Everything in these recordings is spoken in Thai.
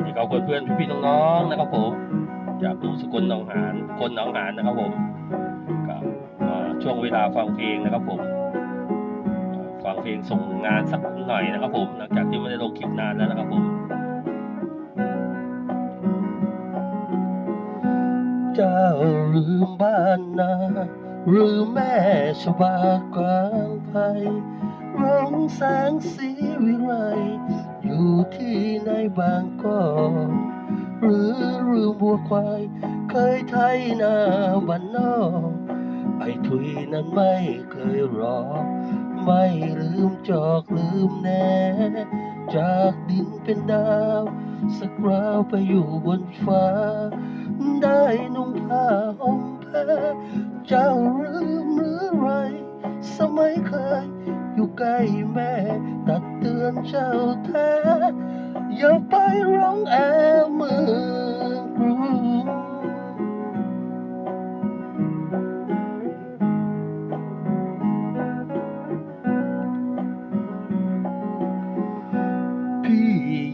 วัสดีครับเพื่อนๆพี่ๆน้องๆนะครับผมจากดูสกุลหนองหานคนหนองหานนะครับผมกับมาช่วงเวลาฟังเพลงนะครับผมฟังเพลงส่งงานสักหน่อยนะครับผมหลังจากที่ไม่ได้ลงคลิปนานแล้วนะครับผมเจ้าลืมบ้านนาหรือแม่ชบากลางไพร้องแสงสีวิไล อยู่ที่ในบางกอกหรือลืมบัวควาย เคยไทยนาบ้านนอกไอ้ทุยนั้นไม่เคยรอ ไม่ลืมจอกลืมแน่จากดินเป็นดาว สักคราวไปอยู่บนฟ้า ได้นุ่งผ้าห่มแพรเจ้าลืมหรือไร สมัยเคย อยู่ใกล้แม่ ตัดเตือนเจ้าแท้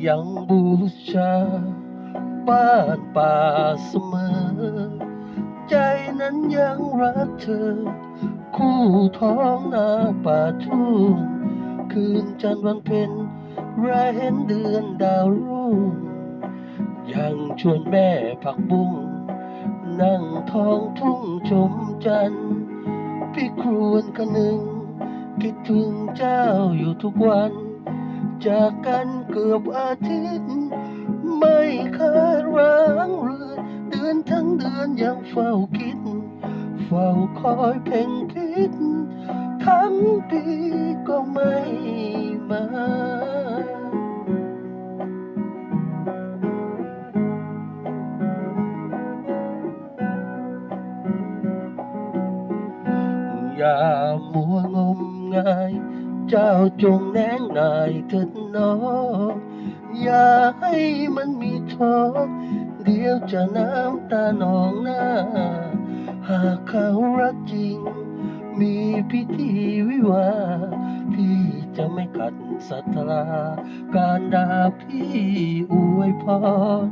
ยังบูชา บ้านป่าเสมอ ใจนั้นยังรักเธอ คู่ท้องนาป่าทุ่งคืนจันทร์วันเพ็ญแรเห็นเดือนดาวรุ่ง ยังชวนแม่ผักบุ้งนั่งท้องทุ่งชมจันทร์พี่ครวนกันหนึ่งคิดถึงเจ้าอยู่ทุกวัน จากกันเกือบอาทิตย์ ไม่เคยร้างเรือนเดือนทั้งเดือนยังเฝ้าคิด เฝ้าคอยเพ่งพิษทั้งปีก็ไม่มาอย่ามัวงมงาย เจ้าจงแนงนายเถิดน้องอย่าให้มันมีท้อเดี๋ยวจะน้ำตาหนองหน้า หากเขารักจริง มีพิธีวิวาพี่จะไม่ขัดศรัทธาการด่าพี่อวยพร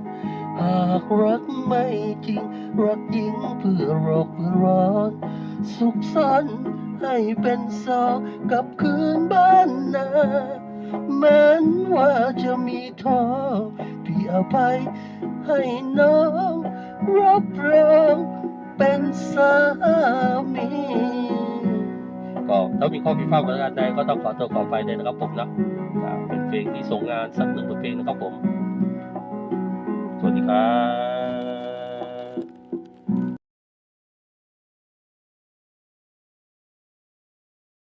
หากรักไม่จริง รักจริงเพื่อหลอกเพื่อร้อน สุขสันต์ ให้เป็นสาวกับคืนบ้านนาเหมือนว่าจะมีทองพี่อภัยให้น้องรับรองเป็นสามีก็ถ้ามีข้อผิดพลาดประการใดก็ต้องขอตัวขอไปเลยนะครับผมนะเป็นเพลงที่ส่งงานสักหนึ่งบทเพลงนะครับผม สวัสดีครับ